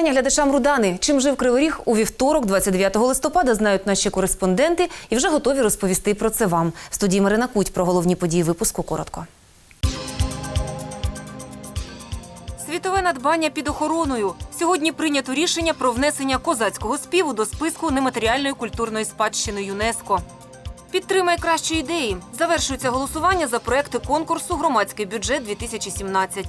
Вітання глядачам Рудани. Чим жив Кривий Ріг у вівторок, 29 листопада, знають наші кореспонденти і вже готові розповісти про це вам. В студії Марина Куть про головні події випуску коротко. Світове надбання під охороною. Сьогодні прийнято рішення про внесення козацького співу до списку нематеріальної культурної спадщини ЮНЕСКо. Підтримай кращі ідеї. Завершується голосування за проекти конкурсу Громадський бюджет 2017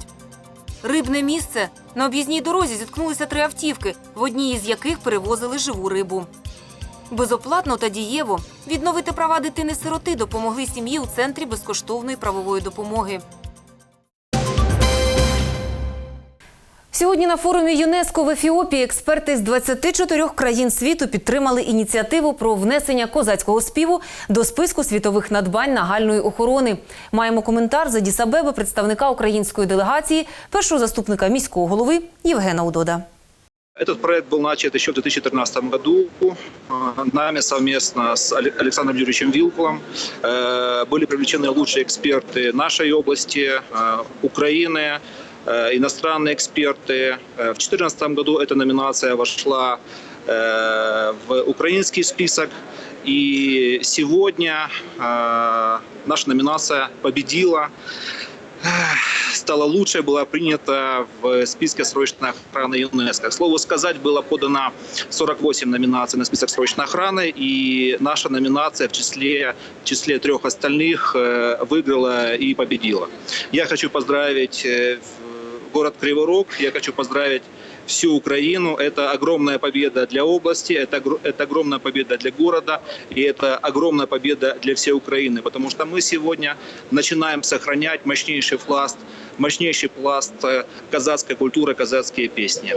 Рибне місце. На об'їзній дорозі зіткнулися три автівки, в одній із яких перевозили живу рибу. Безоплатно та дієво відновити права дитини-сироти допомогли сім'ї у центрі безкоштовної правової допомоги. Сьогодні на форумі ЮНЕСКО в Ефіопії експерти з 24 країн світу підтримали ініціативу про внесення козацького співу до списку світових надбань нагальної охорони. Маємо коментар з Адісабеби представника української делегації, першого заступника міського голови Євгена Удода. Этот проект был начат еще в 2013 году э, нами совместно с Але- Александром Юрьевичем Вилкулом. Э, Были привлечены лучшие эксперты нашей области, э, Украины, э, иностранные эксперты. Э, В 2014 году эта номинация вошла э, в украинский список. И сегодня э, наша номинация победила стала лучше, была принята в списке срочной охраны ЮНЕСКО. К слову сказать, было подано 48 номинаций на список срочной охраны, и наша номинация в числе, в числе трех остальных э, выиграла и победила. Я хочу поздравить э, город Кривой Рог, я хочу поздравить всю Украину. Это огромная победа для области, это, огр- это огромная победа для города, и это огромная победа для всей Украины, потому что мы сегодня начинаем сохранять мощнейший пласт, мощнейший пласт э, казацкой культуры, казацкие песни.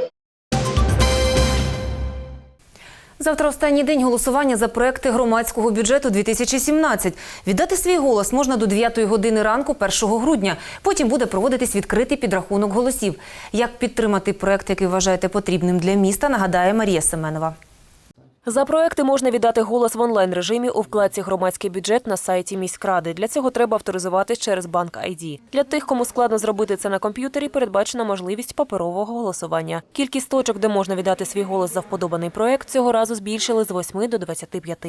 Завтра останній день голосування за проекти громадського бюджету 2017. Віддати свій голос можна до 9 години ранку 1 грудня. Потім буде проводитись відкритий підрахунок голосів. Як підтримати проект, який вважаєте потрібним для міста, нагадає Марія Семенова. За проекти можна віддати голос в онлайн режимі у вкладці Громадський бюджет на сайті міськради. Для цього треба авторизуватись через банк ID. Для тих, кому складно зробити це на комп'ютері, передбачена можливість паперового голосування. Кількість точок, де можна віддати свій голос за вподобаний проект, цього разу збільшили з 8 до 25.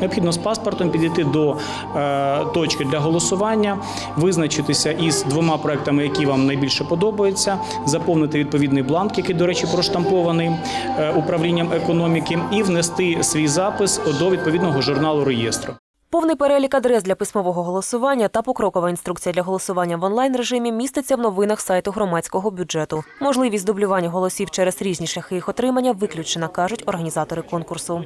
Необхідно з паспортом підійти до е, точки для голосування, визначитися із двома проектами, які вам найбільше подобаються, заповнити відповідний бланк, який, до речі, проштампований е, управлінням економіки, і внести свій запис до відповідного журналу реєстру. Повний перелік адрес для письмового голосування та покрокова інструкція для голосування в онлайн режимі міститься в новинах сайту громадського бюджету. Можливість дублювання голосів через різні шляхи їх отримання виключена, кажуть організатори конкурсу.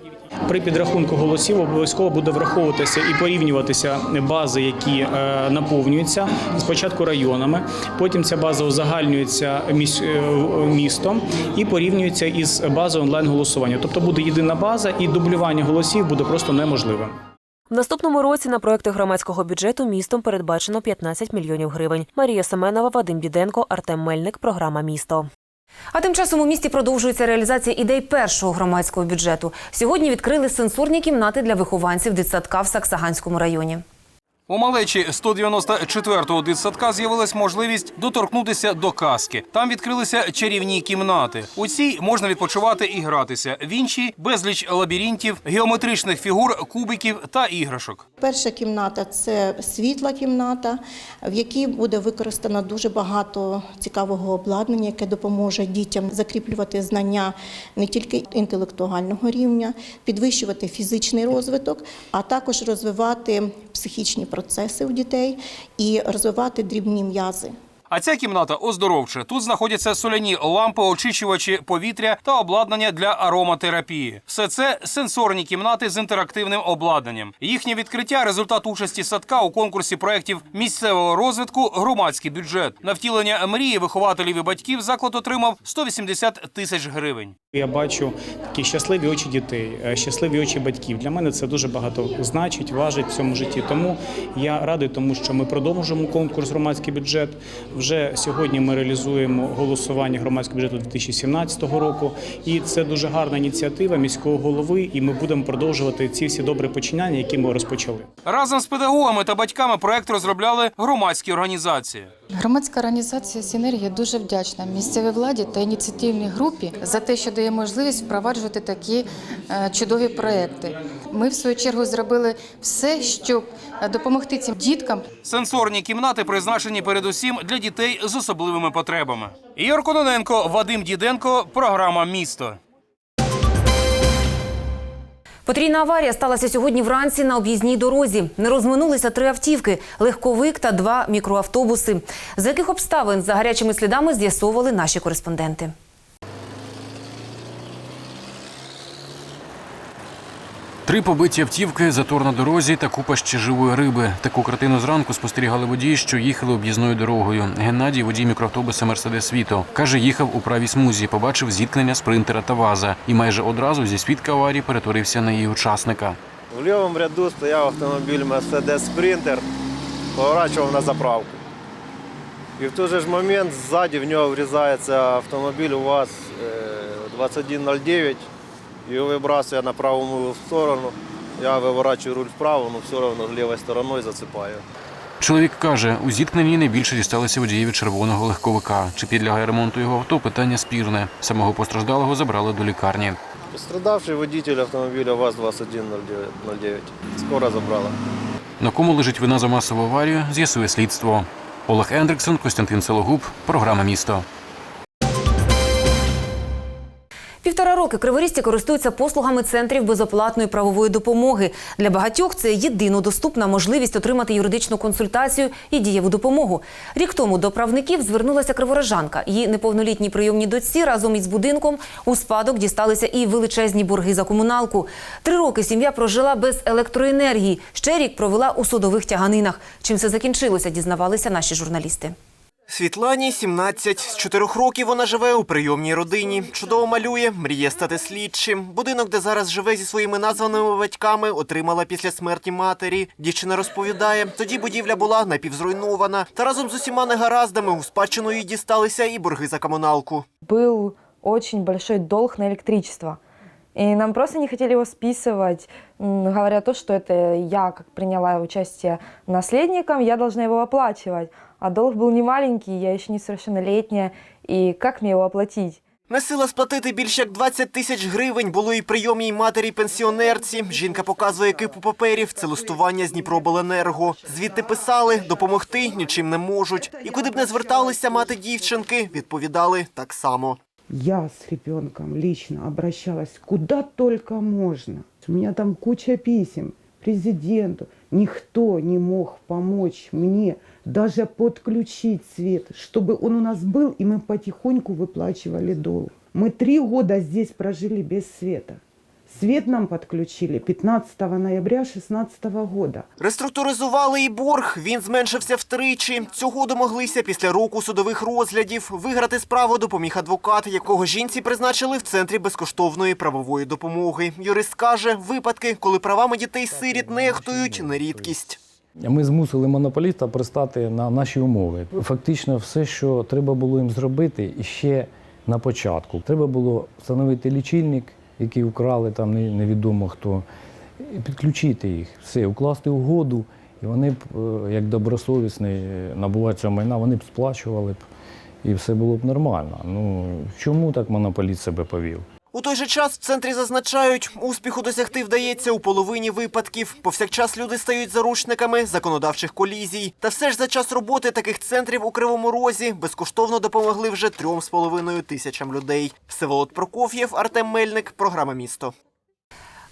При підрахунку голосів обов'язково буде враховуватися і порівнюватися бази, які е, наповнюються спочатку районами. Потім ця база узагальнюється е, містом і порівнюється із базою онлайн голосування. Тобто буде єдина база, і дублювання голосів буде просто неможливим. В наступному році на проекти громадського бюджету містом передбачено 15 мільйонів гривень. Марія Семенова, Вадим Біденко, Артем Мельник. Програма Місто. А тим часом у місті продовжується реалізація ідей першого громадського бюджету. Сьогодні відкрили сенсорні кімнати для вихованців дитсадка в Саксаганському районі. У малечі 194-го дитсадка з'явилась можливість доторкнутися до казки. Там відкрилися чарівні кімнати. У цій можна відпочивати і гратися. В іншій безліч лабіринтів, геометричних фігур, кубиків та іграшок. Перша кімната це світла кімната, в якій буде використано дуже багато цікавого обладнання, яке допоможе дітям закріплювати знання не тільки інтелектуального рівня, підвищувати фізичний розвиток, а також розвивати психічні процеси у дітей і розвивати дрібні м'язи. А ця кімната оздоровча. Тут знаходяться соляні лампи, очищувачі повітря та обладнання для ароматерапії. Все це сенсорні кімнати з інтерактивним обладнанням. Їхнє відкриття результат участі садка у конкурсі проєктів місцевого розвитку громадський бюджет. На втілення мрії вихователів і батьків заклад отримав 180 тисяч гривень. Я бачу такі щасливі очі дітей, е, щасливі очі батьків. Для мене це дуже багато значить, важить в цьому житті. Тому я радий, тому що ми продовжуємо конкурс громадський бюджет. Вже сьогодні ми реалізуємо голосування громадського бюджету 2017 року, і це дуже гарна ініціатива міського голови. І ми будемо продовжувати ці всі добрі починання, які ми розпочали. Разом з педагогами та батьками проект розробляли громадські організації. Громадська організація Сінергія дуже вдячна місцевій владі та ініціативній групі за те, що дає можливість впроваджувати такі е, чудові проекти. Ми в свою чергу зробили все, щоб е, допомогти цим діткам Сенсорні кімнати призначені передусім для дітей з особливими потребами. Ігор Кононенко, Вадим Діденко, програма Місто. Потрійна аварія сталася сьогодні вранці на об'їзній дорозі. Не розминулися три автівки, легковик та два мікроавтобуси. З яких обставин за гарячими слідами з'ясовували наші кореспонденти. Три побиті автівки, затор на дорозі та купа ще живої риби. Таку картину зранку спостерігали водії, що їхали об'їзною дорогою. Геннадій, водій мікроавтобуса Мерседес Віто, каже, їхав у правій смузі, побачив зіткнення спринтера та ваза, і майже одразу зі свідка аварії перетворився на її учасника. В лівому ряду стояв автомобіль Mercedes Sprinter, поворачував на заправку. І в той же ж момент ззаді в нього врізається автомобіль УАЗ е, 2109 і його вибрасує на правому сторону. Я виворачую руль вправо, але все одно лівою стороною зацепаю. Чоловік каже, у зіткненні найбільше дісталося водієві червоного легковика. Чи підлягає ремонту його авто? Питання спірне. Самого постраждалого забрали до лікарні. Пострадавший водитель автомобіля УАЗ 2109. Скоро забрала. На кому лежить вина за масову аварію, з'ясує слідство. Олег Ендриксон, Костянтин Сологуб, програма Місто. Півтора роки криворізці користуються послугами центрів безоплатної правової допомоги. Для багатьох це єдино доступна можливість отримати юридичну консультацію і дієву допомогу. Рік тому до правників звернулася криворожанка. Її неповнолітній прийомні дочці разом із будинком у спадок дісталися і величезні борги за комуналку. Три роки сім'я прожила без електроенергії. Ще рік провела у судових тяганинах. Чим це закінчилося, дізнавалися наші журналісти. Світлані 17. З чотирьох років вона живе у прийомній родині. Чудово малює, мріє стати слідчим. Будинок, де зараз живе зі своїми названими батьками, отримала після смерті матері. Дівчина розповідає, тоді будівля була напівзруйнована. Та разом з усіма негараздами у спадщину їй дісталися і борги за комуналку. был очень большой долг на электричество. И нам просто не хотели его списывать, м, говоря то, что это я, как приняла участие наследником, я должна его оплачивать. А долг был не маленький, я еще несовершеннолетняя, и как мне его оплатить? Не сила сплатити більше як 20 тисяч гривень було і прийомній матері пенсіонерці. Жінка показує кипу паперів, це листування з Дніпробленерго. Звідти писали, допомогти нічим не можуть. І куди б не зверталися мати дівчинки, відповідали так само. Я с ребенком лично обращалась куда только можно. У меня там куча писем президенту. Никто не мог помочь мне даже подключить свет, чтобы он у нас был, и мы потихоньку выплачивали долг. Мы три года здесь прожили без света. Свет нам подключили 15 ноября 2016 года. Реструктуризували і борг. Він зменшився втричі. Цього домоглися після року судових розглядів. Виграти справу допоміг адвокат, якого жінці призначили в центрі безкоштовної правової допомоги. Юрист каже, випадки, коли правами дітей-сиріт нехтують, не рідкість. Ми змусили монополіста пристати на наші умови. Фактично, все, що треба було їм зробити, ще на початку. Треба було встановити лічильник, який вкрали там невідомо хто, підключити їх, все, укласти угоду, і вони б, е, як добросовісний набувач цього майна, вони б сплачували б, і все було б нормально. Ну чому так монополіст себе повів? У той же час в центрі зазначають, успіху досягти вдається у половині випадків. Повсякчас люди стають заручниками законодавчих колізій. Та все ж за час роботи таких центрів у Кривому Розі безкоштовно допомогли вже трьом з половиною тисячам людей. Всеволод Прокоф'єв, Артем Мельник, програма Місто.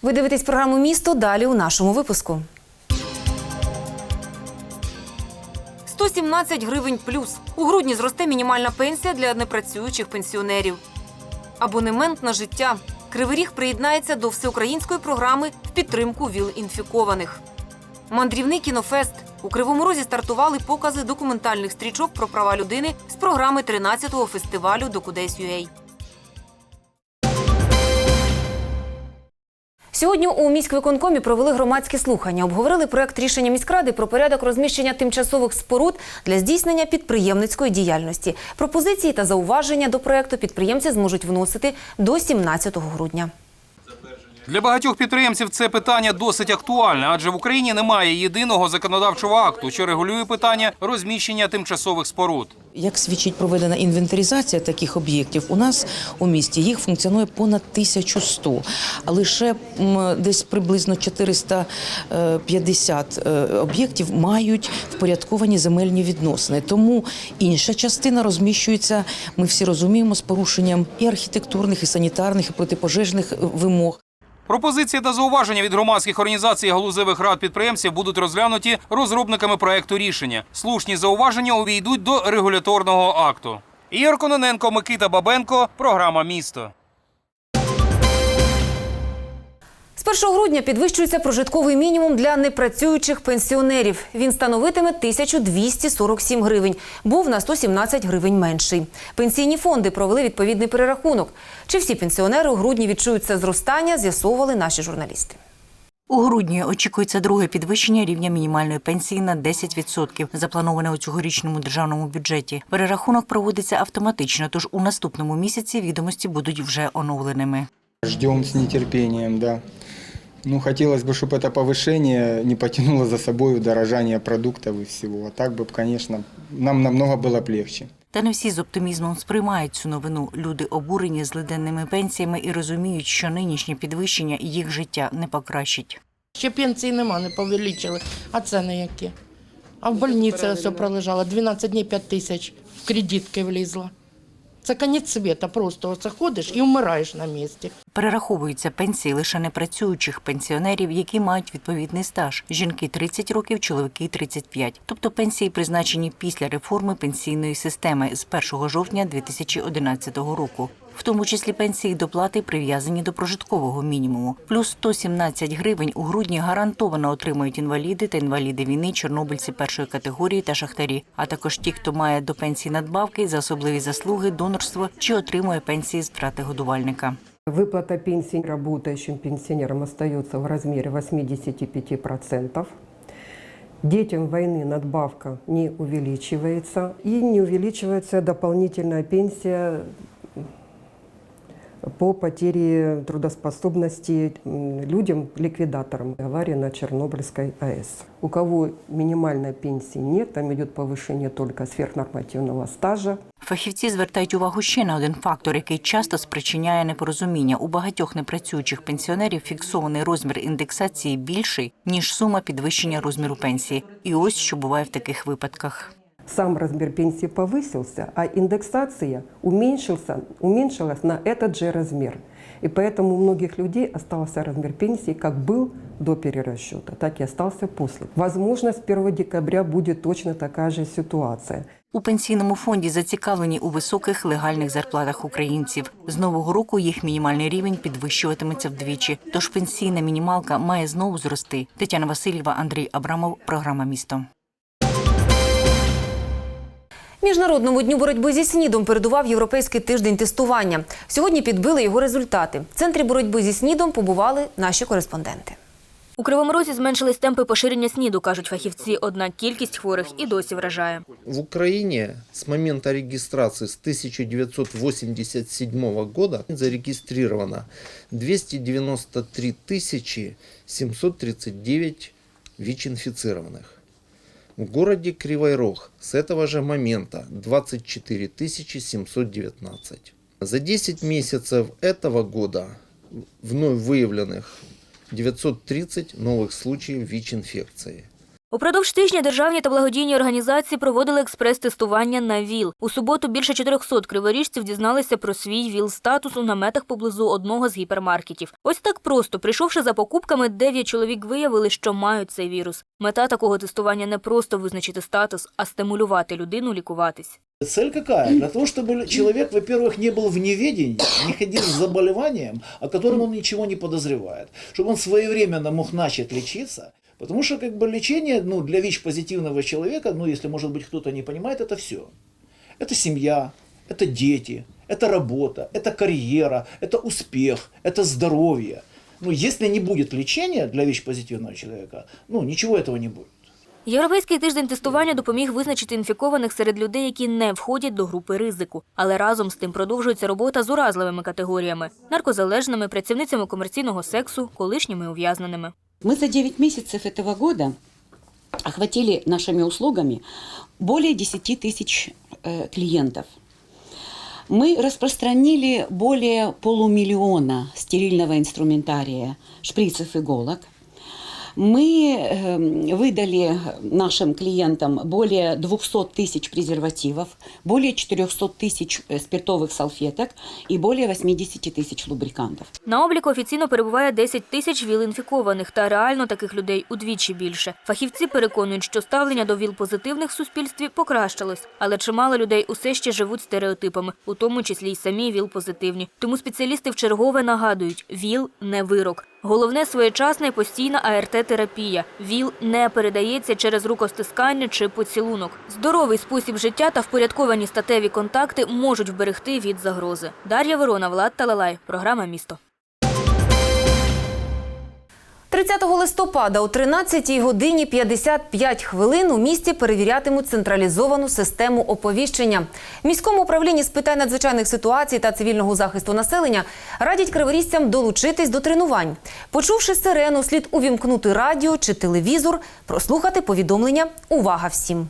Ви дивитесь програму Місто далі у нашому випуску. 117 гривень плюс. У грудні зросте мінімальна пенсія для непрацюючих пенсіонерів. Абонемент на життя. Кривий Ріг приєднається до всеукраїнської програми в підтримку ВІЛ-інфікованих. Мандрівний кінофест. У Кривому Розі стартували покази документальних стрічок про права людини з програми 13-го фестивалю Докудесь.UA. Сьогодні у міськвиконкомі провели громадські слухання. Обговорили проект рішення міськради про порядок розміщення тимчасових споруд для здійснення підприємницької діяльності. Пропозиції та зауваження до проекту підприємці зможуть вносити до 17 грудня. Для багатьох підприємців це питання досить актуальне, адже в Україні немає єдиного законодавчого акту, що регулює питання розміщення тимчасових споруд. Як свідчить проведена інвентаризація таких об'єктів, у нас у місті їх функціонує понад 1100, а лише десь приблизно 450 е, об'єктів мають впорядковані земельні відносини. Тому інша частина розміщується, ми всі розуміємо, з порушенням і архітектурних, і санітарних, і протипожежних е, вимог. Пропозиції та зауваження від громадських організацій галузевих рад підприємців будуть розглянуті розробниками проекту рішення. Слушні зауваження увійдуть до регуляторного акту. Ігор Кононенко, Микита Бабенко, програма Місто. З 1 грудня підвищується прожитковий мінімум для непрацюючих пенсіонерів. Він становитиме 1247 гривень. Був на 117 гривень менший. Пенсійні фонди провели відповідний перерахунок. Чи всі пенсіонери у грудні відчують це зростання, з'ясовували наші журналісти. У грудні очікується друге підвищення рівня мінімальної пенсії на 10%, заплановане у цьогорічному державному бюджеті. Перерахунок проводиться автоматично, тож у наступному місяці відомості будуть вже оновленими. Ждем с нетерпением, да. Ну, хотелось бы, чтобы это повышение не потянуло за собой удорожание продуктов и всего. А так бы, конечно, нам намного было б легче. Та не всі з оптимізмом сприймають цю новину. Люди обурені злиденними пенсіями і розуміють, що нинішнє підвищення їх життя не покращить. Ще пенсії нема, не повеличили. А ціни які? А в больниці все пролежало. 12 днів 5 тисяч в кредитки влізла. Це кінець світа, просто оце ходиш і вмираєш на місці. Перераховуються пенсії лише непрацюючих пенсіонерів, які мають відповідний стаж. Жінки 30 років, чоловіки 35. Тобто пенсії призначені після реформи пенсійної системи з 1 жовтня 2011 року. В тому числі пенсії і доплати прив'язані до прожиткового мінімуму. Плюс 117 гривень у грудні гарантовано отримують інваліди та інваліди війни, чорнобильці першої категорії та шахтарі, а також ті, хто має до пенсії надбавки за особливі заслуги, донорство чи отримує пенсії з втрати годувальника. Выплата пенсий работающим пенсионерам остается в размере 85%. Детям войны надбавка не увеличивается. И не увеличивается дополнительная пенсия по потере трудоспособности м, людям, ликвидаторам аварии на Чернобыльской АЭС. У кого минимальной пенсии нет, там идет повышение только сверхнормативного стажа, Фахівці звертають увагу ще на один фактор, який часто спричиняє непорозуміння. У багатьох непрацюючих пенсіонерів фіксований розмір індексації більший ніж сума підвищення розміру пенсії. І ось що буває в таких випадках. сам размер пенсии повысился, а индексация уменьшился, уменьшилась на этот же размер. И поэтому у многих людей остался размер пенсии как был до перерасчета, так и остался после. Возможно, с 1 декабря будет точно такая же ситуация. У пенсійному фонді зацікавлені у високих легальних зарплатах українців. З нового року їх мінімальний рівень підвищуватиметься вдвічі. Тож пенсійна мінімалка має знову зрости. Тетяна Васильєва, Андрій Абрамов, програма місто. Міжнародному дню боротьби зі СНІДом передував європейський тиждень тестування. Сьогодні підбили його результати. В центрі боротьби зі СНІДом побували наші кореспонденти. У Кривому Розі зменшились темпи поширення СНІДу, кажуть фахівці. Однак кількість хворих і досі вражає. В Украине с момента регистрации с 1987 года зарегистрировано 293 739 ВИЧ-инфицированных. В городе Кривой Рог с этого же момента 24 719. За 10 месяцев этого года вновь выявленных 930 новых случаев ВИЧ-инфекции. Упродовж тижня державні та благодійні організації проводили експрес-тестування на ВІЛ. У суботу більше 400 криворіжців дізналися про свій ВІЛ-статус у наметах поблизу одного з гіпермаркетів. Ось так просто, прийшовши за покупками, дев'ять чоловік виявили, що мають цей вірус. Мета такого тестування не просто визначити статус, а стимулювати людину лікуватись. Цель какая? Для того, чтобы человек, во-первых, не был в неведении, не ходил с заболеванием, о котором он ничего не подозревает. Чтобы он своевременно мог начать лечиться. Потому что как бы лечение ну, для ВИЧ-позитивного человека, ну если, может быть, кто-то не понимает, это все. Это семья, это дети, это работа, это карьера, это успех, это здоровье. Ну, если не будет лечения для ВИЧ-позитивного человека, ну, ничего этого не будет. Європейський тиждень тестування допоміг визначити інфікованих серед людей, які не входять до групи ризику. Але разом з тим продовжується робота з уразливими категоріями наркозалежними, працівницями комерційного сексу, колишніми ув'язненими. Мы за 9 месяцев этого года охватили нашими услугами более 10 тысяч э, клиентов. Мы распространили более полумиллиона стерильного инструментария, шприцев, иголок. Мы э, выдали нашим клиентам более 200 тысяч презервативов, более 400 тысяч э, спиртовых салфеток и более 80 тысяч лубрикантов. На обліку офіційно перебуває 10 тисяч ВІЛ-інфікованих, та реально таких людей удвічі більше. Фахівці переконують, що ставлення до ВІЛ-позитивних в суспільстві покращилось, але чимало людей усе ще живуть стереотипами, у тому числі й самі ВІЛ-позитивні. Тому спеціалісти вчергове нагадують – ВІЛ – не вирок. Головне – своєчасна і постійна АРТ-терапія. ВІЛ не передається через рукостискання чи поцілунок. Здоровий спосіб життя та впорядковані статеві контакти можуть вберегти від загрози. Дар'я Ворона, Влад Талалай. Програма «Місто». 30 листопада о 13 годині 55 хвилин у місті перевірятимуть централізовану систему оповіщення. Міському управлінні з питань надзвичайних ситуацій та цивільного захисту населення радять криворізцям долучитись до тренувань. Почувши сирену, слід увімкнути радіо чи телевізор, прослухати повідомлення «Увага всім!».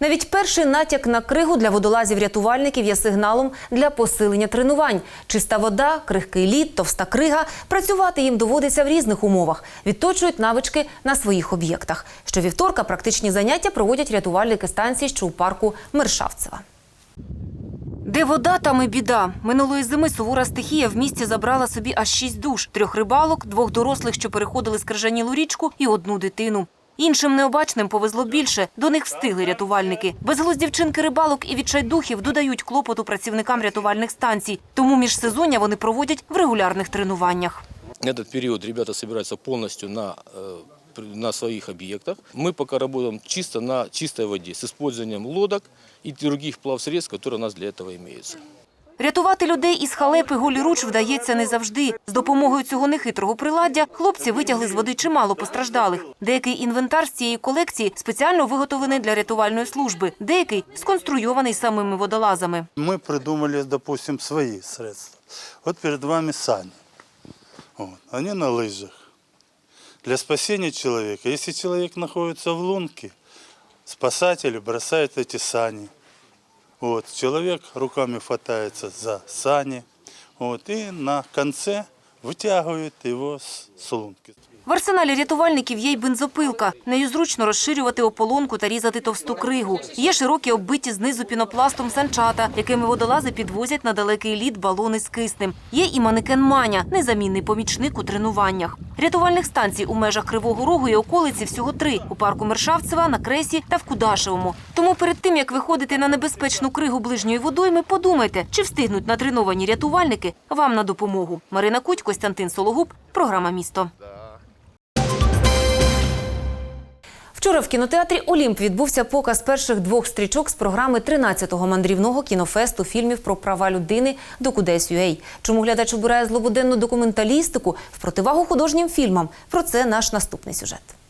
Навіть перший натяк на кригу для водолазів-рятувальників є сигналом для посилення тренувань. Чиста вода, крихкий лід, товста крига. Працювати їм доводиться в різних умовах. Відточують навички на своїх об'єктах. Щовівторка практичні заняття проводять рятувальники станції, що у парку Мершавцева. Де вода, там і біда. Минулої зими сувора стихія в місті забрала собі аж шість душ: трьох рибалок, двох дорослих, що переходили скрижанілу річку, і одну дитину. Іншим необачним повезло більше. До них встигли рятувальники. Безглузді вчинки рибалок і відчайдухів додають клопоту працівникам рятувальних станцій. Тому міжсезоння вони проводять в регулярних тренуваннях. Этот период ребята собираются полностью на, э, при- на своих объектах. Мы пока работаем чисто на чистой воде с использованием лодок и других плавсредств, которые у нас для этого имеются. Рятувати людей із халепи голіруч вдається не завжди. З допомогою цього нехитрого приладдя хлопці витягли з води чимало постраждалих. Деякий інвентар з цієї колекції спеціально виготовлений для рятувальної служби, деякий сконструйований самими водолазами. Мы придумали, допустим, свои средства. Вот перед вами сани. Вот. Они на лыжах. Для спасения человека, если человек находится в лунке, спасатели бросают эти сани. Вот. Человек руками хватается за сани вот, и на конце вытягивает с, с лунки. В арсеналі рятувальників є й бензопилка. Нею зручно розширювати ополонку та різати товсту кригу. Є широкі оббиті знизу пінопластом санчата, якими водолази підвозять на далекий лід балони з киснем. Є і манекен Маня, незамінний помічник у тренуваннях. Рятувальних станцій у межах Кривого Рогу і околиці всього три – у парку Мершавцева, на Кресі та в Кудашевому. Тому перед тим, як виходити на небезпечну кригу ближньої водойми, подумайте, чи встигнуть натреновані рятувальники вам на допомогу. Марина Куть, Костянтин Сологуб, програма «Місто». Вчора в кінотеатрі Олімп відбувся показ перших двох стрічок з програми 13-го мандрівного кінофесту фільмів про права людини до Кудесь.UA. Чому глядач обирає злободенну документалістику в противагу художнім фільмам? Про це наш наступний сюжет.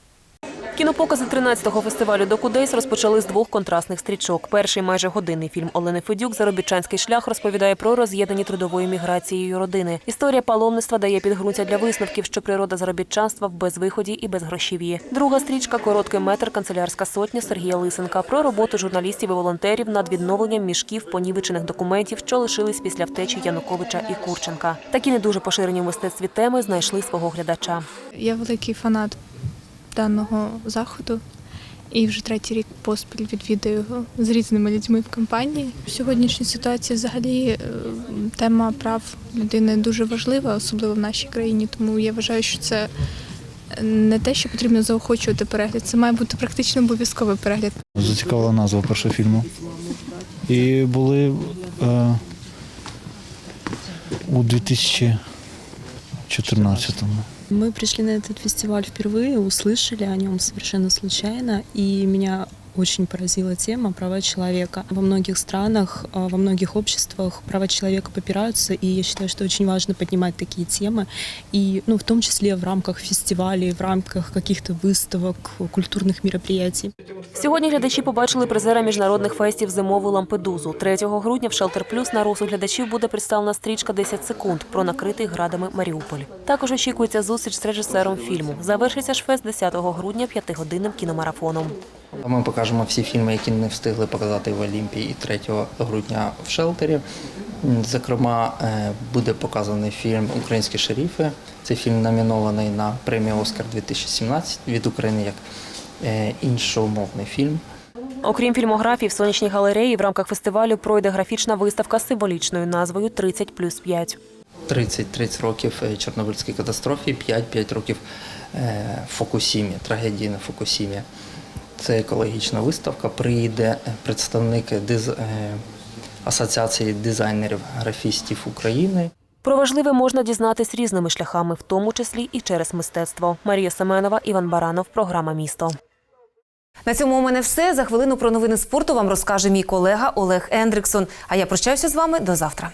Кінопокази 13-го фестивалю «Докудейс» розпочали з двох контрастних стрічок. Перший майже годинний фільм Олени Федюк «Заробітчанський шлях» розповідає про роз'єднані трудовою міграцією родини. Історія паломництва дає підґрунтя для висновків, що природа заробітчанства в безвиході і безгрошів'ї. Друга стрічка короткий метр канцелярська сотня Сергія Лисенка про роботу журналістів і волонтерів над відновленням мішків понівечених документів, що лишились після втечі Януковича і Курченка. Такі не дуже поширені в мистецтві теми знайшли свого глядача. Я великий фанат даного заходу і вже третій рік поспіль відвідую його з різними людьми в компанії. В сьогоднішній ситуації взагалі е, тема прав людини дуже важлива, особливо в нашій країні. Тому я вважаю, що це не те, що потрібно заохочувати перегляд, це має бути практично обов'язковий перегляд. Зацікавила назва першого фільму. І були е, у 2014-му. Мы пришли на этот фестиваль впервые, услышали о нем совершенно случайно, и меня очень поразила тема права человека. Во многих странах, а, во многих обществах права человека попираются, и я считаю, что очень важно поднимать такие темы, и, ну, в том числе в рамках фестивалей, в рамках каких-то выставок, культурных мероприятий. Сьогодні глядачі побачили призера міжнародних фестів зимову лампедузу. 3 грудня в Шелтер Плюс на розсуд глядачів буде представлена стрічка «10 секунд про накритий градами Маріуполь. Також очікується зустріч з режисером фільму. Завершиться ж фест 10 грудня п'ятигодинним кіномарафоном. Ми покажемо всі фільми, які не встигли показати в Олімпії і 3 грудня в Шелтері. Зокрема, е, буде показаний фільм Українські шерифи. Цей фільм номінований на премію Оскар 2017 від України як е, іншомовний фільм. Окрім фільмографії, в сонячній галереї в рамках фестивалю пройде графічна виставка з символічною назвою «30 плюс 5». 30-30 років е, Чорнобильській катастрофі, 5-5 років Фукусімі, трагедії на Фукусімі. Це екологічна виставка. Приїде е, представник диз... е, Асоціації дизайнерів графістів України. Про важливе можна дізнатись різними шляхами, в тому числі і через мистецтво. Марія Семенова, Іван Баранов, програма Місто. На цьому у мене все. За хвилину про новини спорту вам розкаже мій колега Олег Ендриксон. А я прощаюся з вами до завтра.